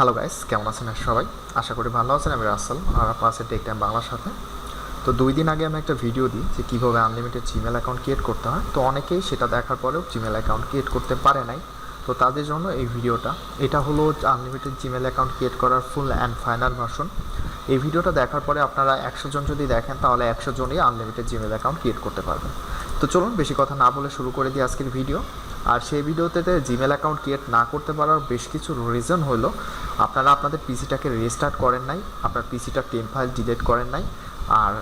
Hello guys কেমন আছেন সবাই? আশা করি ভালো আছেন। আমি রাসেল আর আপনার আছে টেক টাইম বাংলার সাথে। তো দুই দিন আগে আমি একটা ভিডিও দিই যে কীভাবে আনলিমিটেড জিমেল অ্যাকাউন্ট ক্রিয়েট করতে হয়। তো অনেকেই সেটা দেখার পরেও জিমেল অ্যাকাউন্ট ক্রিয়েট করতে পারে নাই। তো তাদের জন্য এই ভিডিওটা। এটা হলো আনলিমিটেড জিমেল অ্যাকাউন্ট ক্রিয়েট করার ফুল অ্যান্ড ফাইনাল ভার্সন এই ভিডিওটা দেখার পরে আপনারা একশো জন যদি দেখেন, তাহলে একশো জনই আনলিমিটেড জিমেল অ্যাকাউন্ট ক্রিয়েট করতে পারবেন। তো চলুন, বেশি কথা না বলে শুরু করে দিই আজকের ভিডিও আর সেই ভিডিওতে জিমেল অ্যাকাউন্ট ক্রিয়েট না করতে পারার বেশ কিছু রিজন হলো। আপনারা আপনাদের পিসিটাকে রিস্টার্ট করেন নাই, আপনার পিসিটার টেম ফাইল ডিলিট করেন নাই, আর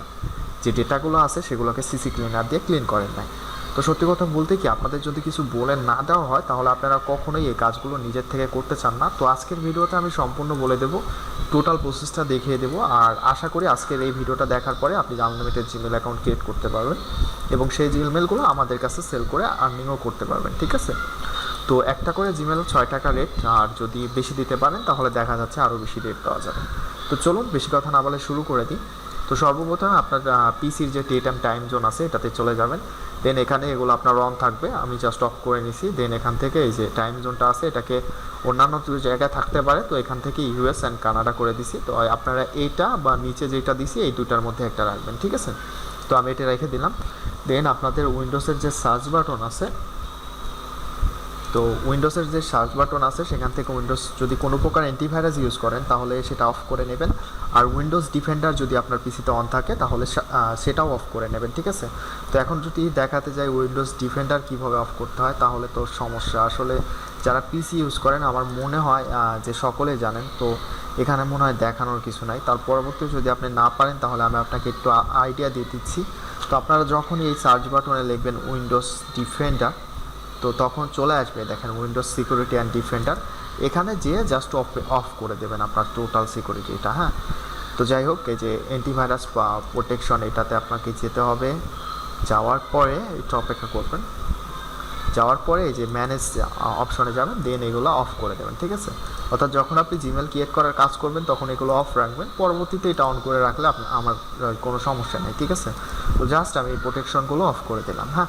যে ডেটাগুলো আছে সেগুলোকে সিসি ক্লিনার দিয়ে ক্লিন করেন নাই। তো সত্যি কথা বলতে কি, আপনাদের যদি কিছু বলে না দেওয়া হয়, তাহলে আপনারা কখনোই এই কাজগুলো নিজের থেকে করতে চান না। তো আজকের ভিডিওতে আমি সম্পূর্ণ বলে দেবো টোটাল প্রসেসটা দেখিয়ে দেবো। আর আশা করি আজকের এই ভিডিওটা দেখার পরে আপনি আনলিমিটেড জিমেল অ্যাকাউন্ট ক্রিয়েট করতে পারবেন এবং সেই জিমেলগুলো আমাদের কাছে সেল করে আর্নিংও করতে পারবেন, ঠিক আছে? তো একটা করে জিমেল ছয় টাকা রেট আর যদি বেশি দিতে পারেন, তাহলে দেখা যাচ্ছে আরও বেশি রেট দেওয়া যাবে। তো চলুন, বেশি কথা না বলে শুরু করে দিই। তো সর্বপ্রথম আপনার পিসির যে ডেট অ্যান্ড টাইম জোন আছে, এটাতে চলে যাবেন। দেন এখানে এগুলো আপনার অন থাকবে, আমি জাস্ট অফ করে নিছি। দেন এখান থেকে এই যে টাইম জোনটা আছে, এটাকে অন্যান্য জায়গায় থাকতে পারে, তো এখান থেকে ইউএস অ্যান্ড কানাডা করে দিছি। তো আপনারা এইটা বা নিচে যেটা দিছি, এই দুটার মধ্যে একটা রাখবেন, ঠিক আছে? তো আমি এটা রেখে দিলাম। দেন আপনাদের উইন্ডোজের যে সার্চ বাটন আছে, তো উইন্ডোজের যে সার্চ বাটন আছে, সেখান থেকে উইন্ডোজ যদি কোনো প্রকার অ্যান্টিভাইরাস ইউজ করেন, তাহলে সেটা অফ করে নেবেন। আর উইন্ডোজ ডিফেন্ডার যদি আপনার পিসিতে অন থাকে, তাহলে সেটাও অফ করে নেবেন, ঠিক আছে? তো এখন যদি দেখাতে যাই উইন্ডোজ ডিফেন্ডার কীভাবে অফ করতে হয়, তাহলে তো সমস্যা। আসলে যারা পিসি ইউজ করেন, আমার মনে হয় যে সকলে জানেন, তো এখানে মনে হয় দেখানোর কিছু নাই। তার পরবর্তী যদি আপনি না পারেন, তাহলে আমি আপনাকে একটু আইডিয়া দিয়ে দিচ্ছি। তো আপনারা যখনই এই সার্চ বাটনে লিখবেন উইন্ডোজ ডিফেন্ডার তো তখন চলে আসবে, দেখেন উইন্ডোজ সিকিউরিটি অ্যান্ড ডিফেন্ডার এখানে যেয়ে জাস্ট অফ অফ করে দেবেন আপনার টোটাল সিকিউরিটি এটা হ্যাঁ? তো যাই হোক, এই যে অ্যান্টিভাইরাস বা প্রোটেকশন এটাতে আপনাকে যেতে হবে। যাওয়ার পরে একটু অপেক্ষা করবেন। যাওয়ার পরে এই যে ম্যানেজ অপশনে যাবেন দেন এগুলো অফ করে দেবেন, ঠিক আছে? অর্থাৎ যখন আপনি জিমেল ক্রিয়েট করার কাজ করবেন, তখন এগুলো অফ রাখবেন। পরবর্তীতে এটা অন করে রাখলে আমার কোনো সমস্যা নেই, ঠিক আছে? তো জাস্ট আমি এই প্রোটেকশনগুলো অফ করে দিলাম হ্যাঁ?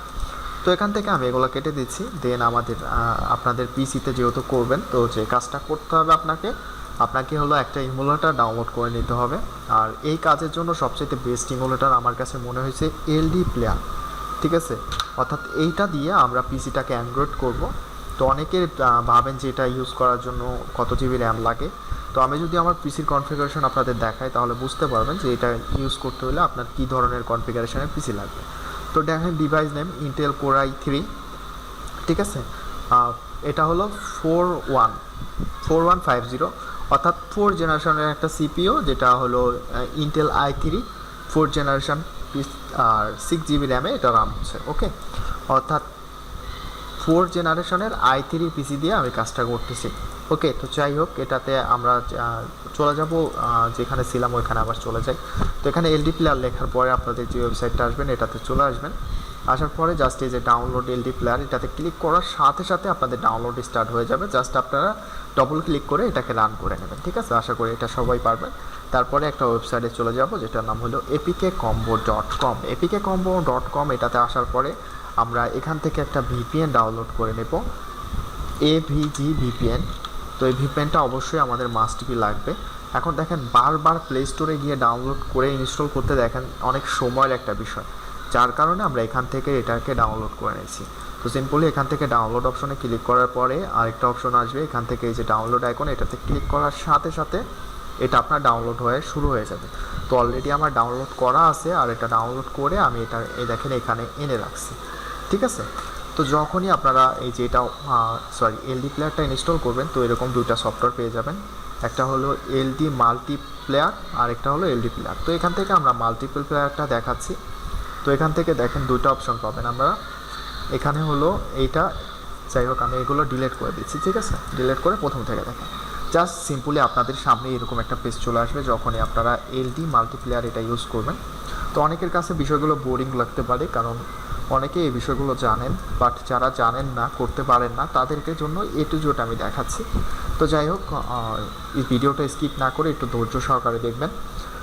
তো এখান থেকে আমি এগুলো কেটে দিচ্ছি। দেন আমাদের আপনাদের পিসিতে যেহেতু করবেন, তো যে কাজটা করতে হবে আপনাকে আপনাকে হলো একটা ইমুলেটার ডাউনলোড করে নিতে হবে। আর এই কাজের জন্য সবচেয়ে বেস্ট ইমুলেটার আমার কাছে মনে হয়েছে এলডি প্লেয়ার, ঠিক আছে? অর্থাৎ এইটা দিয়ে আমরা পিসিটাকে অ্যান্ড্রয়েড করব। তো অনেকে ভাবেন যে এটা ইউজ করার জন্য কত জিবি র্যাম লাগে। তো আমি যদি আমার পিসির কনফিগারেশন আপনাদের দেখাই, তাহলে বুঝতে পারবেন যে এটা ইউজ করতে হলে আপনার কী ধরনের কনফিগারেশনের পিসি লাগবে। তো দেখেন device name Intel core i three ঠিক আছে? এটা হলো four one four one five zero অর্থাৎ ফোর জেনারেশনের একটা সিপিও যেটা হলো Intel i three four generation R six GB র্যামে এটা রাম হচ্ছে ওকে অর্থাৎ ফোর জেনারেশনের আই থ্রি পিসি দিয়ে আমি কাজটা করতেছি ওকে তো যাই হোক, এটাতে আমরা চলে যাব যেখানে ছিলাম ওইখানে আবার চলে যাই। তো এখানে এলডি প্লেয়ার লেখার পরে আপনাদের যে ওয়েবসাইটটা আসবেন, এটাতে চলে আসবেন। আসার পরে জাস্ট এই যে ডাউনলোড এলডি প্লেয়ার এটাতে ক্লিক করার সাথে সাথে আপনাদের ডাউনলোড স্টার্ট হয়ে যাবে। জাস্ট আপনারা ডবল ক্লিক করে এটাকে রান করে নেবেন, ঠিক আছে? আশা করি এটা সবাই পারবেন। তারপরে একটা ওয়েবসাইটে চলে যাব, যেটার নাম হলো APK combo dot com APK combo dot com এটাতে আসার পরে আমরা এখান থেকে একটা ভিপিএন ডাউনলোড করে নেব। এভিজি ভিপিএন তো এই ভিপিএনটা অবশ্যই আমাদের মাস্ট লাগবে। এখন দেখেন বারবার প্লে স্টোরে গিয়ে ডাউনলোড করে ইনস্টল করতে দেখেন অনেক সময়ের একটা বিষয়। যার কারণে আমরা এখান থেকে এটাকে ডাউনলোড করে নিয়েছি। তো সিম্পলি এখান থেকে ডাউনলোড অপশনে ক্লিক করার পরে আরেকটা অপশন আসবে। এখান থেকে এই যে ডাউনলোড আইকন এটাতে ক্লিক করার সাথে সাথে এটা আপনার ডাউনলোড হয়ে শুরু হয়ে যাবে। তো অলরেডি আমার ডাউনলোড করা আছে আর এটা ডাউনলোড করে আমি এটা, এই দেখেন এখানে এনে রাখছি। ঠিক আছে? তো যখনই আপনারা এই যে এটা সরি এলডি প্লেয়ারটা ইনস্টল করবেন, তো এরকম দুইটা সফটওয়্যার পেয়ে যাবেন। একটা হলো এলডি মাল্টি প্লেয়ার আর একটা হলো এলডি প্লেয়ার তো এখান থেকে আমরা মাল্টিপল প্লেয়ারটা দেখাচ্ছি। তো এখান থেকে দেখেন দুইটা অপশন পাবেন আমরা। এখানে হলো এইটা যাই হোক আমি এগুলো ডিলেট করে দিচ্ছি, ঠিক আছে? ডিলেট করে প্রথম থেকে দেখেন। জাস্ট সিম্পলি আপনাদের সামনে এরকম একটা পেজ চলে আসবে, যখনই আপনারা এলডি মাল্টিপ্লেয়ার এটা ইউজ করবেন। তো অনেকের কাছে বিষয়গুলো বোরিং লাগতে পারে, কারণ অনেকে এই বিষয়গুলো জানেন বাট যারা জানেন না, করতে পারেন না, তাদেরকে জন্য এ টু জোট আমি দেখাচ্ছি। তো যাই হোক এই ভিডিওটা স্কিপ না করে একটু ধৈর্য সহকারে দেখবেন।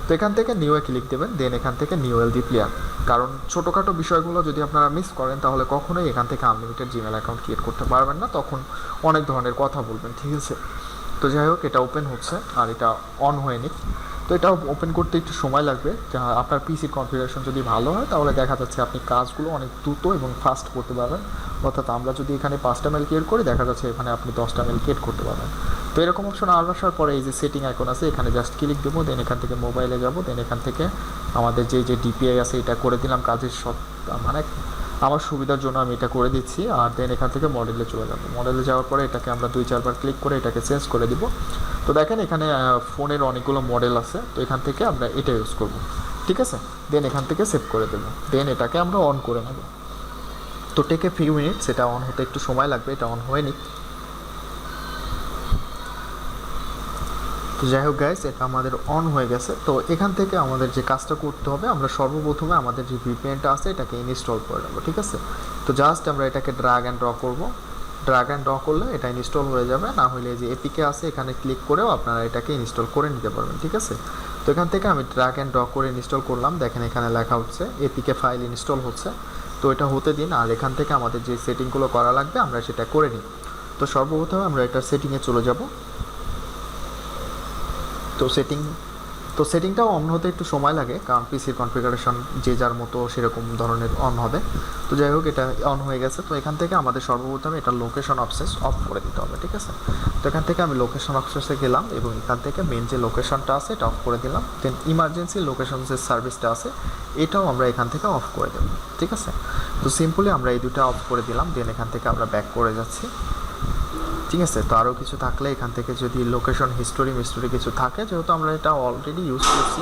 তো এখান থেকে নিউ এ ক্লিক দেবেন দেন এখান থেকে নিউ এলডি প্লেয়ার কারণ ছোটোখাটো বিষয়গুলো যদি আপনারা মিস করেন, তাহলে কখনোই এখান থেকে আনলিমিটেড জিমেল অ্যাকাউন্ট ক্রিয়েট করতে পারবেন না। তখন অনেক ধরনের কথা বলবেন, ঠিক আছে? তো যাই হোক, এটা ওপেন হচ্ছে, আর এটা অন হয়নি। তো এটা ওপেন করতে একটু সময় লাগবে। আপনার পিসির কনফিগারেশন যদি ভালো হয়, তাহলে দেখা যাচ্ছে আপনি কাজগুলো অনেক দ্রুত এবং ফাস্ট করতে পারবেন। অর্থাৎ আমরা যদি এখানে পাঁচটা মেল ক্রিয়েট করি, দেখা যাচ্ছে এখানে আপনি দশটা মেল ক্রিয়েট করতে পারবেন। তো এরকম অপশন আর আসার পরে এই যে সেটিং আইকন আছে, এখানে জাস্ট ক্লিক দেবো দেন এখান থেকে মোবাইলে যাব দেন এখান থেকে আমাদের যে যে ডিপিআই আছে, এটা করে দিলাম কাজের সব মানে আমার সুবিধার জন্য আমি এটা করে দিচ্ছি, আর দেন এখান থেকে মডেলে চলে যাব। মডেলে যাওয়ার পরে এটাকে আমরা দুই, চারবার ক্লিক করে এটাকে চেঞ্জ করে দিব। তো দেখেন এখানে ফোনের অনেকগুলো মডেল আছে, তো এখান থেকে আমরা এটা ইউজ করব। ঠিক আছে? দেন এখান থেকে সেভ করে দেবো। দেন এটাকে আমরা অন করে নেব। তো টেকে ফিউ মিনিটস এটা অন হতে একটু সময় লাগবে, এটা অন হয়নি। তো যাই হোক গাইস এটা আমাদের অন হয়ে গেছে। তো এখান থেকে আমাদের যে কাজটা করতে হবে, আমরা সর্বপ্রথমে আমাদের যে ভিপিএনটা আছে, এটাকে ইনস্টল করে নেব। ঠিক আছে? তো জাস্ট আমরা এটাকে ড্রাগ অ্যান্ড ড্র করব। ড্রাগ অ্যান্ড ড্র করলে এটা ইনস্টল হয়ে যাবে। না হলে যে এপিকে আছে, এখানে ক্লিক করেও আপনারা এটাকে ইনস্টল করে নিতে পারবেন, ঠিক আছে? তো এখান থেকে আমি ড্রাগ অ্যান্ড ড্র করে ইনস্টল করলাম। দেখেন এখানে লেখা হচ্ছে এপিকে ফাইল ইনস্টল হচ্ছে। তো এটা হতে দিন, আর এখান থেকে আমাদের যে সেটিংগুলো করা লাগবে, আমরা সেটা করে নিই। তো সর্বপ্রথমে আমরা এটা সেটিংয়ে চলে যাব। তো সেটিং তো সেটিংটাও অন হতে একটু সময় লাগে, কারণ পিসির কনফিগারেশন যে যার মতো সেরকম ধরনের অন হবে। তো যাই হোক, এটা অন হয়ে গেছে। তো এখান থেকে আমাদের সর্বপ্রথমে এটা লোকেশন অপসেস অফ করে দিতে হবে, ঠিক আছে? তো এখান থেকে আমি লোকেশন অপসেসে গেলাম এবং এখান থেকে মেন যে লোকেশনটা আছে, এটা অফ করে দিলাম। দেন ইমার্জেন্সি লোকেশন যে সার্ভিসটা আছে, এটাও আমরা এখান থেকে অফ করে দেবো, ঠিক আছে? তো সিম্পলি আমরা এই দুটো অফ করে দিলাম। দেন এখান থেকে আমরা ব্যাক করে যাচ্ছি। ঠিক আছে তো আরও কিছু থাকলে এখান থেকে যদি লোকেশন হিস্টোরি মিস্টোরি কিছু থাকে, যেহেতু আমরা এটা অলরেডি ইউজ করছি।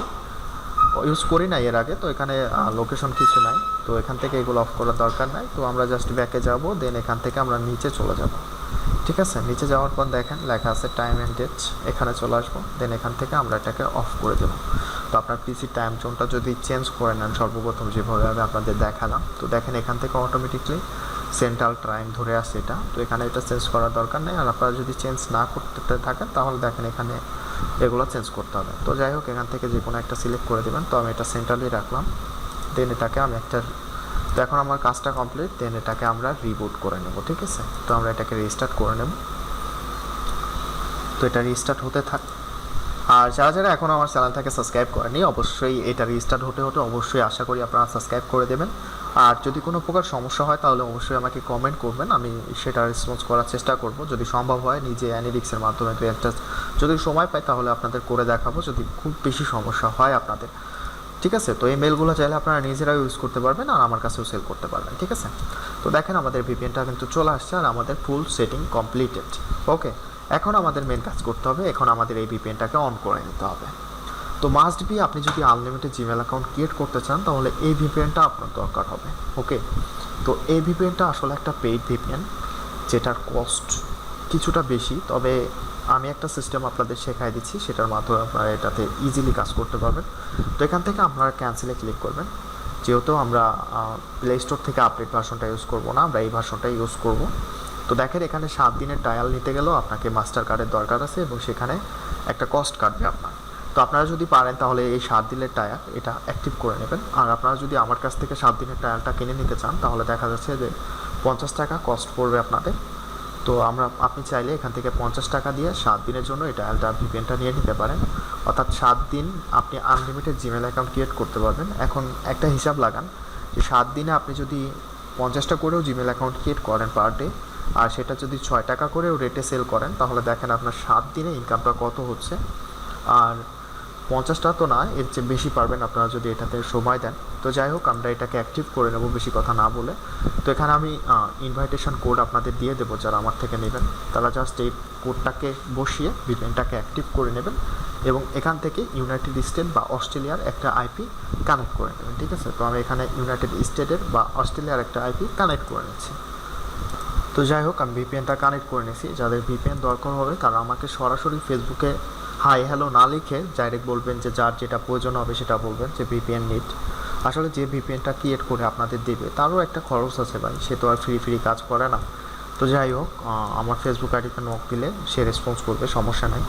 ইউজ করি নাই এর আগে, তো এখানে লোকেশন কিছু নাই। তো এখান থেকে এগুলো অফ করার দরকার নাই। তো আমরা জাস্ট ব্যাকে যাব দেন এখান থেকে আমরা নিচে চলে যাব। ঠিক আছে? নিচে যাওয়ার পর দেখেন, লেখা আছে টাইম অ্যান্ড ডেট এখানে চলে আসব। দেন এখান থেকে আমরা এটাকে অফ করে দেবো। তো আপনার পিসি টাইম জোনটা যদি চেঞ্জ করে নেন, সর্বপ্রথম যেভাবে আমি আপনাদের দেখালাম, তো দেখেন এখান থেকে অটোমেটিকলি সেন্ট্রাল টাইম ধরে আসছে এটা। তো এখানে এটা চেঞ্জ করার দরকার নেই। আর আপনারা যদি চেঞ্জ না করতে থাকেন, তাহলে দেখেন এখানে এগুলো চেঞ্জ করতে হবে। তো যাই হোক, এখান থেকে যে কোনো একটা সিলেক্ট করে দেবেন। তো আমি এটা সেন্ট্রালি রাখলাম। দেন এটাকে আমি একটা, তো এখন আমার কাজটা কমপ্লিট দেন এটাকে আমরা রিবুট করে নেব, ঠিক আছে? তো আমরা এটাকে রিস্টার্ট করে নেব। তো এটা রিস্টার্ট হতে থাক। আর যারা যারা এখন আমার চ্যানেলটাকে সাবস্ক্রাইব করেনি অবশ্যই এটা রিস্টার্ট হতে হতে অবশ্যই আশা করি আপনারা সাবস্ক্রাইব করে দেবেন। আর যদি কোনো প্রকার সমস্যা হয়, তাহলে অবশ্যই আমাকে কমেন্ট করবেন। আমি সেটা রেসপন্স করার চেষ্টা করব। যদি সম্ভব হয়, নিজে অ্যানিডিক্সের মাধ্যমে একটা যদি সময় পাই, তাহলে আপনাদের করে দেখাবো। যদি খুব বেশি সমস্যা হয় আপনাদের, ঠিক আছে? তো এই মেলগুলো চাইলে আপনারা নিজেরাও ইউজ করতে পারবেন আর আমার কাছেও সেল করতে পারবেন, ঠিক আছে? তো দেখেন আমাদের ভিপিএনটা কিন্তু চলে আসছে আর আমাদের ফুল সেটিং কমপ্লিটেড ওকে এখন আমাদের মেন কাজ করতে হবে। এখন আমাদের এই ভিপিএনটাকে অন করে নিতে হবে। তো মাস্ট বি আপনি যদি আনলিমিটেড জিমেল অ্যাকাউন্ট ক্রিয়েট করতে চান, তাহলে এই ভিপিএনটা আপনার দরকার হবে ওকে তো এই ভিপিএনটা আসলে একটা পেইড ভিপিএন যেটার কস্ট কিছুটা বেশি, তবে আমি একটা সিস্টেম আপনাদের শেখাই দিচ্ছি, সেটার মাধ্যমে আপনারা এটাতে ইজিলি কাজ করতে পারবেন। তো এখান থেকে আপনারা ক্যান্সেলে ক্লিক করবেন। যেহেতু আমরা প্লে স্টোর থেকে আপডেট ভার্সনটা ইউজ করব না, আমরা এই ভার্সনটা ইউজ করব। তো দেখেন এখানে সাত দিনের ট্রায়াল নিতে গেলেও আপনাকে মাস্টার কার্ডের দরকার আছে এবং সেখানে একটা কস্ট কাটবে আপনার। তো আপনারা যদি পারেন তাহলে এই সাত দিনের টায়ার এটা অ্যাক্টিভ করে নেবেন। আর আপনারা যদি আমার কাছ থেকে সাত দিনের টায়ারটা কিনে নিতে চান, তাহলে দেখা যাচ্ছে যে পঞ্চাশ টাকা কস্ট পড়বে আপনাদের। তো আমরা, আপনি চাইলে এখান থেকে পঞ্চাশ টাকা দিয়ে সাত দিনের জন্য এই টায়ালটা ভিপিএনটা নিয়ে নিতে পারেন। অর্থাৎ সাত দিন আপনি আনলিমিটেড জিমেল অ্যাকাউন্ট ক্রিয়েট করতে পারবেন। এখন একটা হিসাব লাগান যে সাত দিনে আপনি যদি পঞ্চাশটা করেও জিমেল অ্যাকাউন্ট ক্রিয়েট করেন পার ডে আর সেটা যদি ছয় টাকা করেও রেটে সেল করেন, তাহলে দেখেন আপনার সাত দিনে ইনকামটা কত হচ্ছে। আর পঞ্চাশটা তো না এর চেয়ে বেশি পারবেন আপনারা যদি এটাতে সময় দেন। তো যাই হোক, আমরা এটাকে অ্যাক্টিভ করে নেব, বেশি কথা না বলে। তো এখানে আমি ইনভাইটেশন কোড আপনাদের দিয়ে দেবো, যারা আমার থেকে নেবেন। তারা জাস্ট এই কোডটাকে বসিয়ে ভিপিএনটাকে অ্যাক্টিভ করে নেবেন এবং এখান থেকে ইউনাইটেড স্টেট বা অস্ট্রেলিয়ার একটা আইপি কানেক্ট করে নেবেন, ঠিক আছে? তো আমি এখানে ইউনাইটেড স্টেটের বা অস্ট্রেলিয়ার একটা আইপি কানেক্ট করে নিচ্ছি। তো যাই হোক, আমি ভিপিএনটা কানেক্ট করে নিয়েছি। যাদের ভিপিএন দরকার হবে, তারা আমাকে সরাসরি ফেসবুকে হাই হ্যালো না লিখে ডাইরেক্ট বলবেন যে যার যেটা প্রয়োজন হবে সেটা বলবেন, যে ভিপিএন নিট আসলে যে ভিপিএনটা ক্রিয়েট করে আপনাদের দেবে, তারও একটা খরচ আছে ভাই, সে তো আর ফ্রি ফ্রি কাজ করে না। তো যাই হোক আমার ফেসবুক আইডিতে নক দিলে সে রেসপন্স করবে, সমস্যা নাই।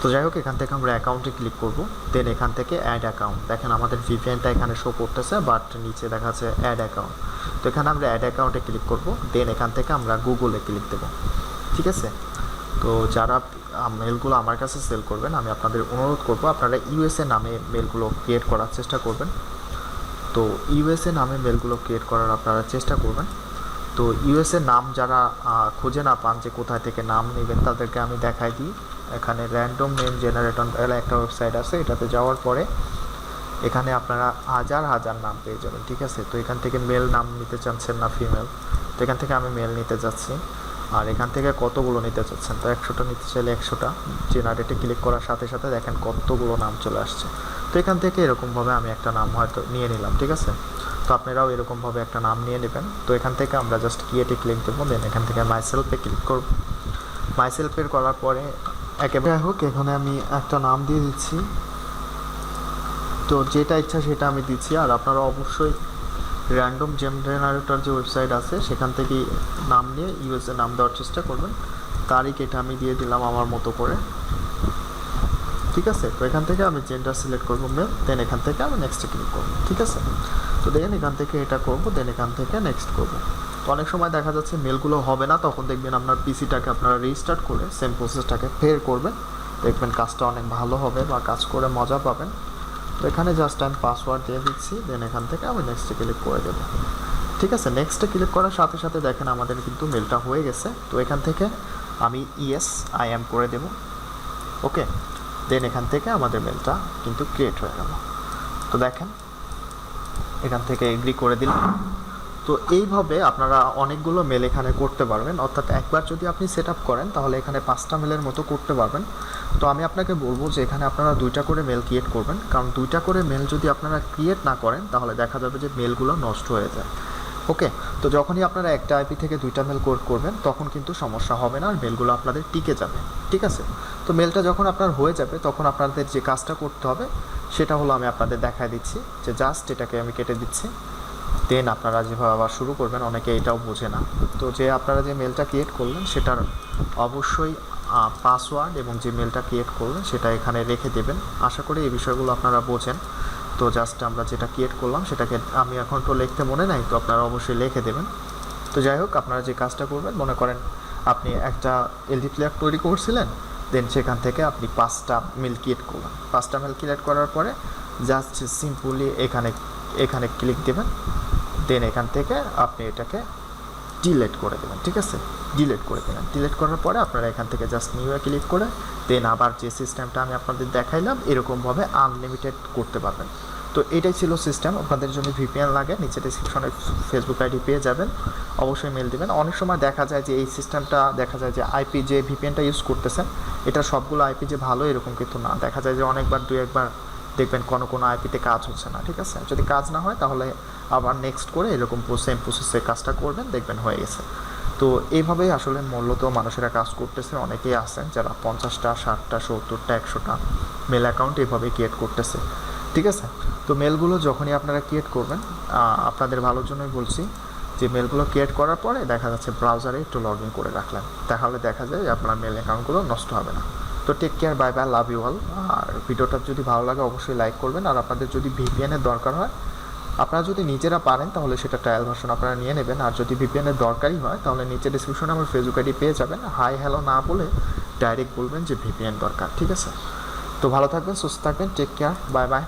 তো যাই হোক, এখান থেকে আমরা অ্যাকাউন্টে ক্লিক করব দেন এখান থেকে অ্যাড অ্যাকাউন্ট দেখেন আমাদের ভিপিএনটা এখানে শো করতেছে বাট নিচে দেখা যাচ্ছে অ্যাড অ্যাকাউন্ট তো এখানে আমরা অ্যাড অ্যাকাউন্টে ক্লিক করব দেন এখান থেকে আমরা গুগলে ক্লিক দেবো। ঠিক আছে? তো যারা মেলগুলো আমার কাছে সেল করবেন, আমি আপনাদের অনুরোধ করব, আপনারা ইউএসএ নামে মেলগুলো ক্রিয়েট করার চেষ্টা করবেন। তো ইউএসএ নামে মেলগুলো ক্রিয়েট করার আপনারা চেষ্টা করবেন। তো ইউএসএ নাম যারা খুঁজে না পান যে কোথায় থেকে নাম নেবেন, তাদেরকে আমি দেখাই দিই। এখানে র্যান্ডম নেম জেনারেটর বলে একটা ওয়েবসাইট আছে, এটাতে যাওয়ার পরে এখানে আপনারা হাজার হাজার নাম পেয়ে যাবেন, ঠিক আছে? তো এখান থেকে মেল নাম নিতে চাচ্ছেন না ফিমেল তো এখান থেকে আমি মেল নিতে যাচ্ছি। আর এখান থেকে কতগুলো নিতে চাচ্ছেন? তো একশোটা নিতে চাইলে একশোটা। জেনারেটে ক্লিক করার সাথে সাথে দেখেন কতগুলো নাম চলে আসছে। তো এখান থেকে এরকমভাবে আমি একটা নাম হয়তো নিয়ে নিলাম, ঠিক আছে? তো আপনারাও এরকমভাবে একটা নাম নিয়ে নেবেন। তো এখান থেকে আমরা জাস্ট ক্রিয়েটে ক্লিক দেবো দেন এখান থেকে মাইসেলফে ক্লিক করব। মাইসেলফের করার পরে একেবারে হোক, এখানে আমি একটা নাম দিয়ে দিচ্ছি। তো যেটা ইচ্ছা সেটা আমি দিচ্ছি। আর আপনারা অবশ্যই র্যান্ডম জেম জেনারেটর যে ওয়েবসাইট আছে, সেখান থেকে নাম নিয়ে ইউএসএ নাম দেওয়ার চেষ্টা করবেন। তারিখ এটা আমি দিয়ে দিলাম আমার মতো করে। ঠিক আছে? তো এখান থেকে আমি জেন্ডার সিলেক্ট করব মেল দেন এখান থেকে আমি নেক্সটে ক্লিক করব। ঠিক আছে? তো দেখেন এখান থেকে এটা করব দেন এখান থেকে নেক্সট করব। তো অনেক সময় দেখা যাচ্ছে মেলগুলো হবে না, তখন দেখবেন আপনার পিসিটাকে আপনারা রিস্টার্ট করে সেম প্রসেসটাকে ফের করবেন। দেখবেন কাজটা অনেক ভালো হবে বা কাজ করে মজা পাবেন। তো এখানে জাস্ট আমি পাসওয়ার্ড দিয়ে দিচ্ছি দেন এখান থেকে আমি নেক্সটে ক্লিক করে দেবো। ঠিক আছে নেক্সটে ক্লিক করার সাথে সাথে দেখেন আমাদের কিন্তু মেলটা হয়ে গেছে। তো এখান থেকে আমি ইয়েস আই এম করে দেব। ওকে দেন এখান থেকে আমাদের মেলটা কিন্তু ক্রিয়েট হয়ে গেল। তো দেখেন, এখান থেকে এগ্রি করে দিলাম। তো এইভাবে আপনারা অনেকগুলো মেল এখানে করতে পারবেন। অর্থাৎ একবার যদি আপনি সেট করেন, তাহলে এখানে পাঁচটা মেলের মতো করতে পারবেন। তো আমি আপনাকে বলব যে এখানে আপনারা দুইটা করে মেল ক্রিয়েট করবেন। কারণ দুইটা করে মেল যদি আপনারা ক্রিয়েট না করেন, তাহলে দেখা যাবে যে মেলগুলো নষ্ট হয়ে যায়। ওকে তো যখনই আপনারা একটা আইপি থেকে দুইটা মেল কোড করবেন, তখন কিন্তু সমস্যা হবে না, আর মেলগুলো আপনাদের টিকে যাবে। ঠিক আছে? তো মেলটা যখন আপনার হয়ে যাবে, তখন আপনাদের যে কাজটা করতে হবে, সেটা হলো আমি আপনাদের দেখায় দিচ্ছি যে জাস্ট এটাকে আমি কেটে দিচ্ছি। দেন আপনারা যেভাবে আবার শুরু করবেন, অনেকে এটাও বোঝে না। তো যে আপনারা যে মেলটা ক্রিয়েট করলেন, সেটার অবশ্যই পাসওয়ার্ড এবং যে মেলটা ক্রিয়েট করলেন সেটা এখানে রেখে দেবেন। আশা করি এই বিষয়গুলো আপনারা বোঝেন। তো জাস্ট আমরা যেটা ক্রিয়েট করলাম, সেটাকে আমি এখন তো লিখতে মনে নাই, তো আপনারা অবশ্যই লিখে দেবেন। তো যাই হোক, আপনারা যে কাজটা করবেন, মনে করেন আপনি একটা এলডি প্লেয়ার তৈরি করছিলেন দেন সেখান থেকে আপনি পাঁচটা মেল ক্রিয়েট করলেন। পাঁচটা মেল ক্রিয়েট করার পরে জাস্ট সিম্পলি এখানে এখানে ক্লিক দেবেন। দেন এখান থেকে আপনি এটাকে ডিলেট করে দেবেন ঠিক আছে? ডিলেট করে দেবেন ডিলেট করার পরে আপনারা এখান থেকে জাস্ট নিউয়ে ক্লিক করে দেন আবার যে সিস্টেমটা আমি আপনাদের দেখাইলাম, এরকমভাবে আনলিমিটেড করতে পারবেন। তো এটাই ছিল সিস্টেম আপনাদের জন্য ভিপিএন লাগে, নিচে ডিসক্রিপশনে ফেসবুক আইডি পেয়ে যাবেন। অবশ্যই মেল দেবেন। অনেক সময় দেখা যায় যে এই সিস্টেমটা দেখা যায় যে আইপি যে ভিপিএনটা ইউজ করতেছেন, এটা সবগুলো আইপি যে ভালো, এরকম কিন্তু না। দেখা যায় যে অনেকবার, দুই একবার দেখবেন কোনো কোনো আইপিতে কাজ হচ্ছে না, ঠিক আছে? যদি কাজ না হয়, তাহলে আবার নেক্সট করে এরকম সেম প্রসেসে কাজটা করবেন, দেখবেন হয়ে গেছে। তো এইভাবেই আসলে মূলত মানুষেরা কাজ করতেছে, অনেকেই আছেন যারা পঞ্চাশটা, ষাটটা, সত্তরটা, একশোটা মেল অ্যাকাউন্ট এইভাবে ক্রিয়েট করতেছে, ঠিক আছে? তো মেলগুলো যখনই আপনারা ক্রিয়েট করবেন আপনাদের ভালোর জন্যই বলছি যে মেলগুলো ক্রিয়েট করার পরে দেখা যাচ্ছে ব্রাউজারে একটু লগ ইন করে রাখলেন। তাহলে দেখা যায় আপনার মেল অ্যাকাউন্টগুলো নষ্ট হবে না। তো take care bye bye love you all ভিডিওটা যদি ভালো লাগে, অবশ্যই লাইক করবেন। আর আপনাদের যদি ভিপিএনের দরকার হয়, আপনারা যদি নিজেরা পারেন, তাহলে সেটা ট্রায়াল ভার্সন আপনারা নিয়ে নেবেন। আর যদি ভিপিএনের দরকারই হয়, তাহলে নিচে ডিসক্রিপশনে আমার ফেসবুক আইডি পেয়ে যাবেন। হাই হ্যালো না বলে ডাইরেক্ট বলবেন যে ভিপিএন দরকার, ঠিক আছে? তো ভালো থাকবেন, সুস্থ থাকবেন টেক কেয়ার বাই বাই